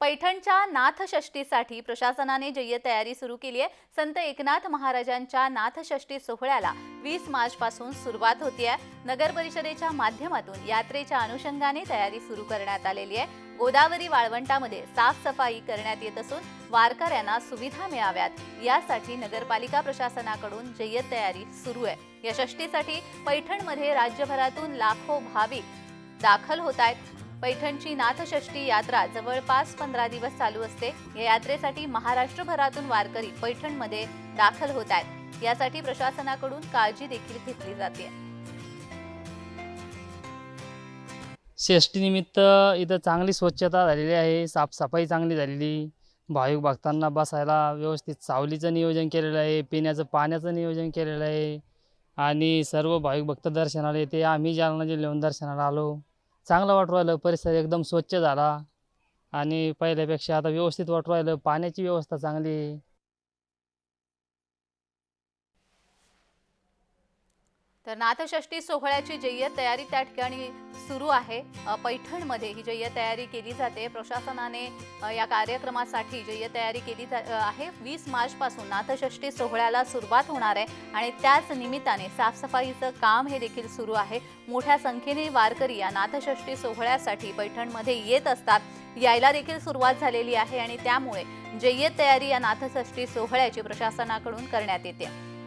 पैठणच्या नाथषष्ठीसाठी प्रशासनाने जय्य तयारी सुरू केली आहे. संत एकनाथ महाराजांच्या नाथषष्ठी सोहळ्याला वीस मार्चपासून सुरुवात सुरुवात आहे. नगर परिषदेच्या माध्यमातून यात्रेच्या अनुषंगाने तयारी सुरू करण्यात आलेली आहे. गोदावरी वाळवंटामध्ये साफसफाई करण्यात येत असून वारकऱ्यांना सुविधा मिळाव्यात. यासाठी नगरपालिका प्रशासनाकडून जय्यत तयारी सुरू आहे. या षष्टीसाठी पैठणमध्ये राज्यभरातून लाखो भाविक दाखल होत आहेत. पैठणची नाथषष्ठी यात्रा जवळपास पंधरा दिवस चालू असते. या यात्रेसाठी महाराष्ट्रभरातून वारकरी पैठणमध्ये दाखल होत आहेत. यासाठी प्रशासनाकडून काळजी देखील घेतली जाते. षष्टीनिमित्त इथं चांगली स्वच्छता झालेली आहे. साफसफाई चांगली झालेली. भाविक भक्तांना बसायला व्यवस्थित सावलीचं नियोजन केलेलं आहे. पिण्याचं पाण्याचं नियोजन केलेलं आहे. आणि सर्व भाविक भक्त दर्शनाला येते. आम्ही जालना जिल्ह्याहून दर्शनाला आलो. चांगलं वाटू राहिलं परिसर एकदम स्वच्छ झाला. आणि पहिल्यापेक्षा आता व्यवस्थित वाटू राहिलं पाण्याची व्यवस्था चांगली. आहे तर नाथषष्ठी सोहळ्याची जय्यत तयारी त्या ठिकाणी सुरू आहे. पैठणमध्ये ही जय्य तयारी केली जाते. प्रशासनाने या कार्यक्रमासाठी जय्य तयारी केली जा- आहे. वीस मार्चपासून नाथषष्ठी सोहळ्याला सुरुवात होणार आहे आणि त्याच निमित्ताने साफसफाईचं काम हे देखील सुरू आहे. मोठ्या संख्येने वारकरी या नाथषष्ठी सोहळ्यासाठी पैठणमध्ये येत असतात. यायला देखील सुरुवात झालेली आहे आणि त्यामुळे जय्यत तयारी या नाथषष्ठी सोहळ्याची प्रशासनाकडून करण्यात येते.